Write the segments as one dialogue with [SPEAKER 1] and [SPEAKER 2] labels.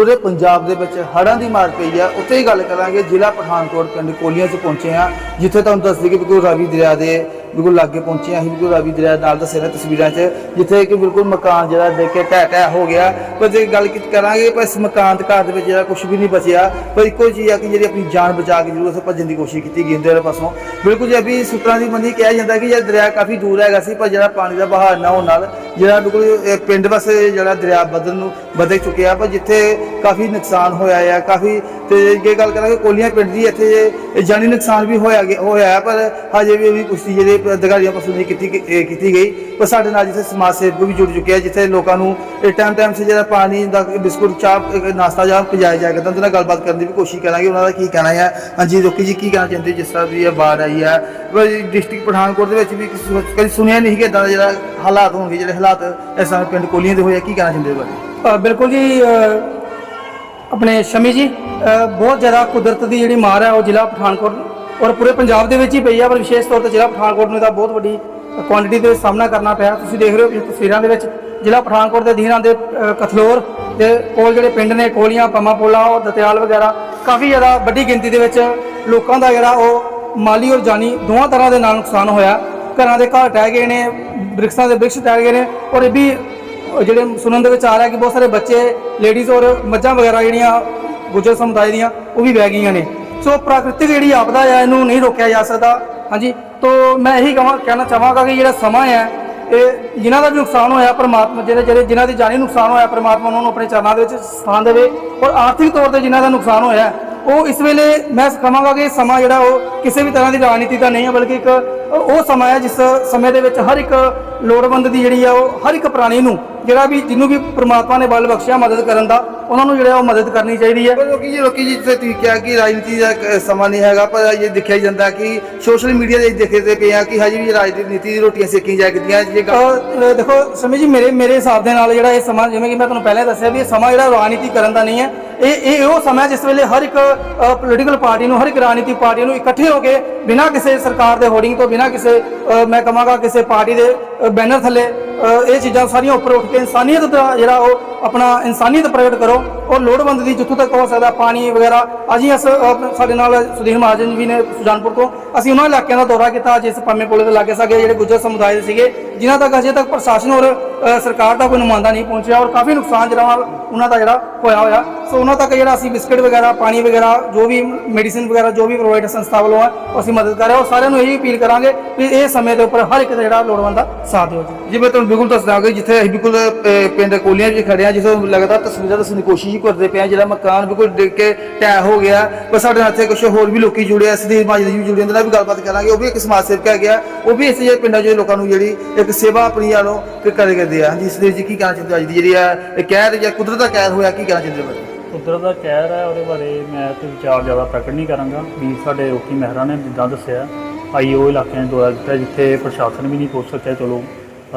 [SPEAKER 1] ਪੂਰੇ ਪੰਜਾਬ ਦੇ ਵਿੱਚ ਹੜ੍ਹਾਂ ਦੀ ਮਾਰ ਪਈ ਆ ਉੱਥੇ ਹੀ ਗੱਲ ਕਰਾਂਗੇ। ਜ਼ਿਲ੍ਹਾ ਪਠਾਨਕੋਟ ਪਿੰਡ ਕੋਲੀਆਂ 'ਚ ਪਹੁੰਚੇ ਆ ਜਿੱਥੇ ਤੁਹਾਨੂੰ ਦੱਸ ਦਈਏ ਕਿ ਬਿਲਕੁਲ ਰਾਵੀ ਦਰਿਆ ਦੇ ਬਿਲਕੁਲ ਲਾਗੇ ਪਹੁੰਚੇ ਆ ਅਸੀਂ, ਬਿਲਕੁਲ ਰਾਵੀ ਦਰਿਆ ਨਾਲ ਦੱਸੇ ਨੇ ਤਸਵੀਰਾਂ 'ਚ, ਜਿੱਥੇ ਕਿ ਬਿਲਕੁਲ ਮਕਾਨ ਜਿਹੜਾ ਦੇਖ ਕੇ ਢਹਿ ਢਹਿ ਹੋ ਗਿਆ। ਪਰ ਜੇ ਗੱਲ ਕੀ ਕਰਾਂਗੇ, ਪਰ ਇਸ ਮਕਾਨ ਦੇ ਘਰ ਦੇ ਵਿੱਚ ਜਿਹੜਾ ਕੁਝ ਵੀ ਨਹੀਂ ਬਚਿਆ। ਪਰ ਇੱਕੋ ਚੀਜ਼ ਆ ਕਿ ਜਿਹੜੀ ਆਪਣੀ ਜਾਨ ਬਚਾ ਕੇ ਜ਼ਰੂਰ ਉੱਥੇ ਭੱਜਣ ਦੀ ਕੋਸ਼ਿਸ਼ ਕੀਤੀ ਗਈ ਦੇ ਪਾਸੋਂ। ਬਿਲਕੁਲ ਜੇ, ਅਭੀ ਸੂਤਰਾਂ ਦੀ ਮੰਨੀ ਕਿਹਾ ਜਾਂਦਾ ਕਿ ਇਹ ਦਰਿਆ ਕਾਫੀ ਦੂਰ ਹੈਗਾ ਸੀ, ਪਰ ਜਿਹੜਾ ਪਾਣੀ ਦਾ ਬਹਾਅ ਨਾ ਹੋਣ ਨਾਲ ਜਿਹੜਾ ਬਿਲਕੁਲ ਇਹ ਪਿੰਡ ਵਾਸਤੇ ਜਿਹੜਾ ਦਰਿਆ ਬਦਲ ਨੂੰ ਬਦਲ ਚੁੱਕਿਆ ਪਰ ਜਿੱਥੇ ਕਾਫੀ ਨੁਕਸਾਨ ਹੋਇਆ ਹੈ ਕਾਫੀ ਤੇ ਜੇ ਗੱਲ ਕਰਾਂਗੇ ਕੋਲੀਆਂ ਪਿੰਡ ਦੀ, ਇੱਥੇ ਇਹ ਜਾਨੀ ਨੁਕਸਾਨ ਵੀ ਹੋਇਆ ਹੋਇਆ ਪਰ ਹਜੇ ਵੀ ਉਹਦੀ ਪੁਸ਼ਟੀ ਜਿਹੜੇ ਅਧਿਕਾਰੀਆਂ ਪਾਸੋਂ ਨਹੀਂ ਕੀਤੀ ਕੀਤੀ ਗਈ। ਪਰ ਸਾਡੇ ਨਾਲ ਜਿੱਥੇ ਸਮਾਜ ਸੇਵਕ ਵੀ ਜੁੜ ਚੁੱਕੇ ਆ, ਜਿੱਥੇ ਲੋਕਾਂ ਨੂੰ ਟਾਈਮ ਟਾਈਮ ਸੇ ਜਿਹੜਾ ਪਾਣੀ ਦਾ ਬਿਸਕੁਟ, ਚਾਹ ਨਾਸ਼ਤਾ ਜਾਂ ਪਜਾਇਆ ਜਾ ਤਾਂ ਉਹਦੇ ਨਾਲ ਗੱਲਬਾਤ ਕਰਨ ਦੀ ਵੀ ਕੋਸ਼ਿਸ਼ ਕਰਾਂਗੇ। ਉਹਨਾਂ ਦਾ ਕੀ ਕਹਿਣਾ ਹੈ ਹਾਂਜੀ, ਰੋਕੀ ਜੀ, ਕੀ ਕਹਿਣਾ ਚਾਹੁੰਦੇ ਜਿਸ ਤਰ੍ਹਾਂ ਦੀ ਇਹ ਬਾੜ ਆਈ ਹੈ ਡਿਸਟ੍ਰਿਕਟ ਪਠਾਨਕੋਟ ਦੇ ਵਿੱਚ ਵੀ ਕਦੀ ਸੁਣਿਆ ਨਹੀਂ ਕਿ ਇਦਾਂ ਦਾ ਜਿਹੜਾ ਹਾਲਾਤ ਹੋਣਗੇ ਜਿਹੜੇ ਹਾਲਾਤ ਇਸ ਸਮੇਂ ਪਿੰਡ ਕੋਲੀਆਂ ਦੇ ਹੋਏ ਆ ਕੀ ਕਹਿਣਾ ਚਾਹੁੰਦੇ ਹੋ ਬਾਰੇ
[SPEAKER 2] ਅ, ਬਿਲਕੁਲ ਜੀ ਅ, ਆਪਣੇ ਸ਼ਮੀ ਜੀ ਅ, ਬਹੁਤ ਜ਼ਿਆਦਾ ਕੁਦਰਤ ਦੀ ਜਿਹੜੀ ਮਾਰ ਹੈ ਉਹ ਜ਼ਿਲ੍ਹਾ ਪਠਾਨਕੋਟ ਔਰ ਪੂਰੇ ਪੰਜਾਬ ਦੇ ਵਿੱਚ ਹੀ ਪਈ ਹੈ ਪਰ ਵਿਸ਼ੇਸ਼ ਤੌਰ ਤੇ ਜ਼ਿਲ੍ਹਾ ਪਠਾਨਕੋਟ ਨੂੰ ਇਹਦਾ ਬਹੁਤ ਵੱਡੀ ਕੁਆਂਟੀਟੀ ਦੇ ਸਾਹਮਣਾ ਕਰਨਾ ਪਿਆ। ਤੁਸੀਂ ਦੇਖ ਰਹੇ ਹੋ ਇਸ ਤਸਵੀਰਾਂ ਦੇ ਵਿੱਚ ਜ਼ਿਲ੍ਹਾ ਪਠਾਨਕੋਟ ਦੇ ਅਧੀਨ ਆਉਂਦੇ ਅ, ਕਥਲੋਰ ਦੇ ਕੋਲ ਜਿਹੜੇ ਪਿੰਡ ਨੇ ਕੋਲੀਆਂ ਪਮਾਪੋਲਾ ਔਰ ਦਤਿਆਲ ਵਗੈਰਾ ਕਾਫੀ ਜ਼ਿਆਦਾ ਵੱਡੀ ਗਿਣਤੀ ਦੇ ਵਿੱਚ ਲੋਕਾਂ ਦਾ ਜਿਹੜਾ ਉਹ ਮਾਲੀ ਔਰ ਜਾਨੀ ਦੋਵਾਂ ਤਰ੍ਹਾਂ ਦੇ ਨਾਲ ਨੁਕਸਾਨ ਹੋਇਆ। ਘਰਾਂ ਦੇ ਘਰ ਟਹਿ ਗਏ ਨੇ, ਬ੍ਰਿਕਸਾਂ ਦੇ ਬ੍ਰਿਕਸ਼ ਟਹਿ ਗਏ ਨੇ, ਔਰ ਇਹ ਵੀ ਜਿਹੜੇ ਸੁਣਨ ਦੇ ਵਿੱਚ ਆ ਰਿਹਾ ਕਿ ਬਹੁਤ ਸਾਰੇ ਬੱਚੇ ਲੇਡੀਜ਼ ਔਰ ਮੱਝਾਂ ਵਗੈਰਾ ਜਿਹੜੀਆਂ ਗੁੱਜਰ ਸਮੁਦਾਇ ਦੀਆਂ, ਉਹ ਵੀ ਵਹਿ ਗਈਆਂ ਨੇ। ਸੋ ਪ੍ਰਾਕ੍ਰਿਤਿਕ ਜਿਹੜੀ ਆਪਦਾ ਹੈ ਇਹਨੂੰ ਨਹੀਂ ਰੋਕਿਆ ਜਾ ਸਕਦਾ। ਹਾਂਜੀ, ਤੋਂ ਮੈਂ ਇਹੀ ਕਹਾਂ, ਕਹਿਣਾ ਚਾਹਾਂਗਾ ਕਿ ਜਿਹੜਾ ਸਮਾਂ ਹੈ ਇਹ ਜਿਨ੍ਹਾਂ ਦਾ ਵੀ ਨੁਕਸਾਨ ਹੋਇਆ ਪਰਮਾਤਮਾ, ਜਿਹੜੇ ਜਿਹੜੇ ਜਿਨ੍ਹਾਂ ਦੀ ਜਾਨੀ ਨੁਕਸਾਨ ਹੋਇਆ ਪਰਮਾਤਮਾ, ਉਹਨਾਂ ਨੂੰ ਆਪਣੇ ਚਰਨਾਂ ਦੇ ਵਿੱਚ ਸਥਾਨ ਦੇਵੇ। ਔਰ ਆਰਥਿਕ ਤੌਰ ਤੇ ਜਿਨ੍ਹਾਂ ਦਾ ਨੁਕਸਾਨ ਹੋਇਆ ਉਹ ਇਸ ਵੇਲੇ ਮੈਂ ਕਹਾਂਗਾ ਕਿ ਸਮਾਂ ਜਿਹੜਾ ਉਹ ਕਿਸੇ ਵੀ ਤਰ੍ਹਾਂ ਦੀ ਰਾਜਨੀਤੀ ਦਾ ਨਹੀਂ ਹੈ ਬਲਕਿ ਇੱਕ ਉਹ ਸਮਾਂ ਹੈ ਜਿਸ ਸਮੇਂ ਦੇ ਵਿੱਚ ਹਰ ਇੱਕ ਲੋੜਵੰਦ ਦੀ ਜਿਹੜੀ ਆ ਉਹ ਹਰ ਇੱਕ ਪ੍ਰਾਣੀ ਨੂੰ ਜਿਹੜਾ ਵੀ ਜਿਹਨੂੰ ਵੀ ਪ੍ਰਮਾਤਮਾ ਨੇ ਬਲ ਬਖਸ਼ਿਆ ਮਦਦ ਕਰਨ ਦਾ ਉਹਨਾਂ ਨੂੰ ਜਿਹੜਾ ਉਹ ਮਦਦ ਕਰਨੀ ਚਾਹੀਦੀ ਹੈ।
[SPEAKER 1] ਲੋਕੀ ਜੀ ਲੋਕੀ ਜੀ ਜਿੱਥੇ ਤੁਸੀਂ ਕਿਹਾ ਕਿ ਰਾਜਨੀਤੀ ਦਾ ਸਮਾਂ ਨਹੀਂ ਹੈਗਾ ਪਰ ਇਹ ਦੇਖਿਆ ਜਾਂਦਾ ਕਿ ਸੋਸ਼ਲ ਮੀਡੀਆ ਦੇ ਦੇਖਦੇ ਪਏ ਆ ਕਿ ਹਜੇ ਵੀ ਰਾਜਨੀਤੀ ਦੀ ਰੋਟੀਆਂ ਸੇਕੀਆਂ ਜਾਂਦੀਆਂ ਜੇ
[SPEAKER 2] ਦੇਖੋ ਸਮੀ ਜੀ ਮੇਰੇ ਮੇਰੇ ਹਿਸਾਬ ਦੇ ਨਾਲ ਜਿਹੜਾ ਇਹ ਸਮਾਂ ਜਿਵੇਂ ਕਿ ਮੈਂ ਤੁਹਾਨੂੰ ਪਹਿਲਾਂ ਦੱਸਿਆ ਵੀ ਇਹ ਸਮਾਂ ਜਿਹੜਾ ਰਾਜਨੀਤੀ ਕਰਨ ਦਾ ਨਹੀਂ ਹੈ ਇਹ ਇਹ ਉਹ ਸਮਾਂ ਜਿਸ ਵੇਲੇ ਹਰ ਇੱਕ ਪੋਲੀਟੀਕਲ ਪਾਰਟੀ ਨੂੰ, ਹਰ ਇੱਕ ਰਾਜਨੀਤਿਕ ਪਾਰਟੀ ਨੂੰ ਇਕੱਠੇ ਹੋ ਕੇ ਬਿਨਾਂ ਕਿਸੇ ਸਰਕਾਰ ਦੇ ਹੋਰਡਿੰਗ ਤੋਂ, ਬਿਨਾਂ ਕਿਸੇ ਮੈਂ ਕਹਾਂਗਾ ਕਿਸੇ ਪਾਰਟੀ ਦੇ ਬੈਨਰ ਥੱਲੇ ਇਹ ਚੀਜ਼ਾਂ ਸਾਰੀਆਂ ਉੱਪਰ ਉੱਠ ਕੇ ਇਨਸਾਨੀਅਤ ਦਾ ਜਿਹੜਾ ਉਹ ਆਪਣਾ ਇਨਸਾਨੀਅਤ ਪ੍ਰਗਟ ਕਰੋ ਔਰ ਲੋੜਵੰਦ ਦੀ ਜਿੱਥੋਂ ਤੱਕ ਹੋ ਸਕਦਾ ਪਾਣੀ ਵਗੈਰਾ। ਅੱਜ ਹੀ ਸਾਡੇ ਨਾਲ ਸੁਦੀਨ ਮਹਾਜਨ ਵੀ ਨੇ ਸੁਜਾਨਪੁਰ ਤੋਂ। ਅਸੀਂ ਉਹਨਾਂ ਇਲਾਕਿਆਂ ਦਾ ਦੌਰਾ ਕੀਤਾ ਜਿਸ ਪੰਮੇ ਪੁਲ ਦੇ ਲਾਗੇ ਸਾਗੇ ਜਿਹੜੇ ਗੁੱਜਰ ਸਮੁਦਾਇ ਦੇ ਸੀਗੇ, ਜਿਨ੍ਹਾਂ ਤੱਕ ਅਜੇ ਤੱਕ ਪ੍ਰਸ਼ਾਸਨ ਔਰ ਸਰਕਾਰ ਦਾ ਕੋਈ ਨੁਮਾਇੰਦਾ ਨਹੀਂ ਪਹੁੰਚਿਆ ਔਰ ਕਾਫੀ ਨੁਕਸਾਨ ਜਿਹੜਾ ਵਾ ਉਹਨਾਂ ਦਾ ਜਿਹੜਾ ਹੋਇਆ ਹੋਇਆ। ਸੋ ਉਹਨਾਂ ਤੱਕ ਜਿਹੜਾ ਅਸੀਂ ਬਿਸਕਟ ਵਗੈਰਾ, ਪਾਣੀ ਵਗੈਰਾ, ਜੋ ਵੀ ਮੈਡੀਸਿਨ ਵਗੈਰਾ, ਜੋ ਵੀ ਪ੍ਰੋਵਾਈਡ ਸੰਸਥਾ ਵੱਲੋਂ ਹੈ ਅਸੀਂ ਮਦਦ ਕਰ ਰਹੇ ਹਾਂ। ਔਰ ਸਾਰਿਆਂ ਨੂੰ ਇਹੀ ਅਪੀਲ ਕਰਾਂਗੇ ਕਿ ਇਹ ਸਮੇਂ ਦੇ ਉੱਪਰ ਹਰ ਇੱਕ ਦਾ ਜਿਹੜਾ ਲੋੜਵੰਦ ਦਾ ਸਾਥ ਦਿਓ ਜੀ।
[SPEAKER 1] ਜਿਵੇਂ ਮੈਂ ਤੁਹਾਨੂੰ ਬਿਲਕੁਲ ਦੱਸਦਾ ਕਿ ਜਿੱਥੇ ਅਸੀਂ ਬਿਲਕੁਲ ਅਹ, ਪਿੰਡ ਕੋਲੀਆਂ 'ਚ ਖੜੇ ਆ ਜਿੱਥੇ ਲਗਾਤਾਰ ਤਸਵੀਰਾਂ ਦੱਸਣ ਦੀ ਕੋਸ਼ਿਸ਼ ਹੀ ਕਰਦੇ ਪਏ ਆ ਜਿਹੜਾ ਮਕਾਨ ਬਿਲਕੁਲ ਡਿੱਗ ਕੇ ਟੈ ਹੋ ਗਿਆ ਪਰ ਸਾਡੇ ਨਾਲ ਇੱਥੇ ਕੁਝ ਹੋਰ ਵੀ ਲੋਕੀ ਜੁੜੇ ਆ। ਸਦੀਰ ਮਾਜid ਜੀ ਵੀ ਜੁੜੇ ਉਹਨਾਂ ਨਾਲ ਵੀ ਗੱਲਬਾਤ ਕਰਾਂਗੇ। ਉਹ ਵੀ ਇੱਕ ਸਮਾਜ ਸੇਵਕ ਹੈਗੇ ਆ। ਉਹ ਵੀ ਇਸ ਜਿਹੇ ਪਿੰਡਾਂ 'ਚ ਲੋਕਾਂ ਨੂੰ ਜਿਹੜੀ ਇੱਕ ਸੇਵਾ ਆਪਣੀ ਵੱਲੋਂ ਕ- ਕਰੇ ਕਰਦੇ ਆ। ਜੀ ਸਦੀਰ ਜੀ ਕੀ ਕਹਿਣਾ ਚਾਹੁੰਦੇ ਹੋ ਅੱਜ ਦੀ ਜਿਹੜੀ ਆ ਇਹ ਕਹਿਰ ਜਾਂ ਕੁਦਰਤ ਦਾ ਕਹਿਰ ਹੋਇਆ ਕੀ ਕਹਿਣਾ ਚਾਹੁੰਦੇ ਹੋ ਬਾਰੇ?
[SPEAKER 3] ਕੁਦਰਤ ਦਾ ਕਹਿਰ ਹੈ ਉਹਦੇ ਬਾਰੇ ਮੈਂ ਤੇ ਵਿਚਾਰ ਜ਼ਿਆਦਾ ਪ੍ਰਗਟ ਨਹੀਂ ਕਰਾਂਗਾ। ਵੀ ਸਾਡੇ ਰੋਕੀ ਮਹਿਰਾ ਨੇ ਜਿੱਦਾਂ ਦੱਸਿਆ ਆਈਓ ਇਲਾਕਿਆਂ 'ਚ ਦੌਰਾ ਦਿੱਤਾ ਜਿੱਥੇ ਪ੍ਰਸ਼ਾਸਨ ਵੀ ਨਹੀਂ ਪਹੁੰਚ ਸਕਿਆ। ਚਲੋ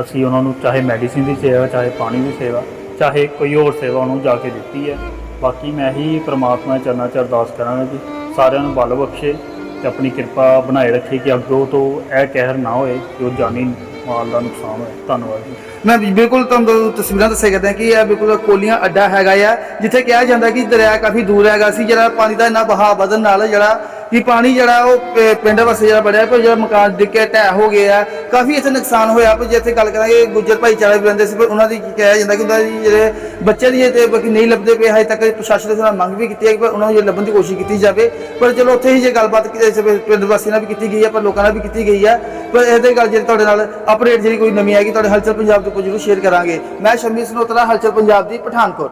[SPEAKER 3] ਅਸੀਂ ਉਹਨਾਂ ਨੂੰ ਚਾਹੇ ਮੈਡੀਸਿਨ ਦੀ ਸੇਵਾ, ਚਾਹੇ ਪਾਣੀ ਦੀ ਸੇਵਾ, ਚਾਹੇ ਕੋਈ ਹੋਰ ਸੇਵਾ ਉਹਨੂੰ ਜਾ ਕੇ ਦਿੱਤੀ ਹੈ। ਬਾਕੀ ਮੈਂ ਹੀ ਪ੍ਰਮਾਤਮਾ ਦੇ ਚਰਨਾਂ 'ਚ ਅਰਦਾਸ ਕਰਾਂਗਾ ਕਿ ਸਾਰਿਆਂ ਨੂੰ ਬਲ ਬਖਸ਼ੇ ਤੇ ਆਪਣੀ ਕਿਰਪਾ ਬਣਾਏ ਰੱਖੇ ਕਿ ਅੱਗੋਂ ਤੋਂ ਇਹ ਕਹਿਰ ਨਾ ਹੋਏ ਜੋ ਉਹ ਜਾਨੀ ਮਾਲ ਦਾ ਨੁਕਸਾਨ ਹੋਏ। ਧੰਨਵਾਦ ਜੀ।
[SPEAKER 1] ਮੈਂ ਵੀ ਬਿਲਕੁਲ ਤੁਹਾਨੂੰ ਤਸਵੀਰਾਂ ਦੱਸਿਆ ਕਰਦੇ ਹਾਂ ਕਿ ਇਹ ਬਿਲਕੁਲ ਕੋਲੀਆਂ ਅੱਡਾ ਹੈਗਾ ਆ, ਜਿੱਥੇ ਕਿਹਾ ਜਾਂਦਾ ਕਿ ਦਰਿਆ ਕਾਫੀ ਦੂਰ ਹੈਗਾ ਸੀ, ਜਿਹੜਾ ਪਾਣੀ ਦਾ ਇੰਨਾ ਬਹਾਅ ਵਧਣ ਨਾਲ ਜਿਹੜਾ ਕਿ ਪਾਣੀ ਜਿਹੜਾ ਉਹ ਪ- ਪਿੰਡ ਵਸੇ ਜਿਹੜਾ ਬੜਿਆ ਪਰ ਜਿਹੜਾ ਮਕਾਨ ਡਿੱਗ ਢਹਿ ਹੋ ਗਏ ਆ ਕਾਫੀ ਇੱਥੇ ਨੁਕਸਾਨ ਹੋਇਆ ਪਰ ਜੇ ਇੱਥੇ ਗੱਲ ਕਰਾਂਗੇ ਗੁੱਜਰ ਭਾਈਚਾਰੇ ਵੀ ਰਹਿੰਦੇ ਸੀ ਪਰ ਉਹਨਾਂ ਦੀ ਕੀ ਕਿਹਾ ਜਾਂਦਾ ਕਿ ਉਹਨਾਂ ਦੀ ਜਿਹੜੇ ਬੱਚੇ ਦੀ ਤੇ ਬਾਕੀ ਨਹੀਂ ਲੱਭਦੇ ਪਏ ਹਜੇ ਤੱਕ ਪ੍ਰਸ਼ਾਸਨ ਦੇ ਨਾਲ ਮੰਗ ਵੀ ਕੀਤੀ ਹੈ ਕਿ ਪਰ ਉਹਨਾਂ ਨੂੰ ਜੇ ਲੱਭਣ ਦੀ ਕੋਸ਼ਿਸ਼ ਕੀਤੀ ਜਾਵੇ ਪਰ ਚਲੋ ਉੱਥੇ ਹੀ ਜੇ ਗੱਲਬਾਤ ਕੀਤੀ ਜਾਵੇ, ਪਿੰਡ ਵਾਸੀਆਂ ਨਾਲ ਵੀ ਕੀਤੀ ਗਈ ਹੈ ਪਰ ਲੋਕਾਂ ਨਾਲ ਵੀ ਕੀਤੀ ਗਈ ਹੈ ਪਰ ਇਹਦੇ ਗੱਲ ਜਿਹੜੀ ਤੁਹਾਡੇ ਨਾਲ ਅਪਡੇਟ ਜਿਹੜੀ ਕੋਈ ਨਵੀਂ ਆਏਗੀ ਤੁਹਾਡੇ ਹਲਚਲ ਪੰਜਾਬ ਦੇ ਉੱਪਰ ਜ਼ਰੂਰ ਸ਼ੇਅਰ ਕਰਾਂਗੇ। ਮੈਂ ਸ਼ਮੀ ਸਨੋਤਰਾ ਹਲਚਲ ਪੰਜਾਬ ਦੀ ਪਠਾਨਕੋਟ।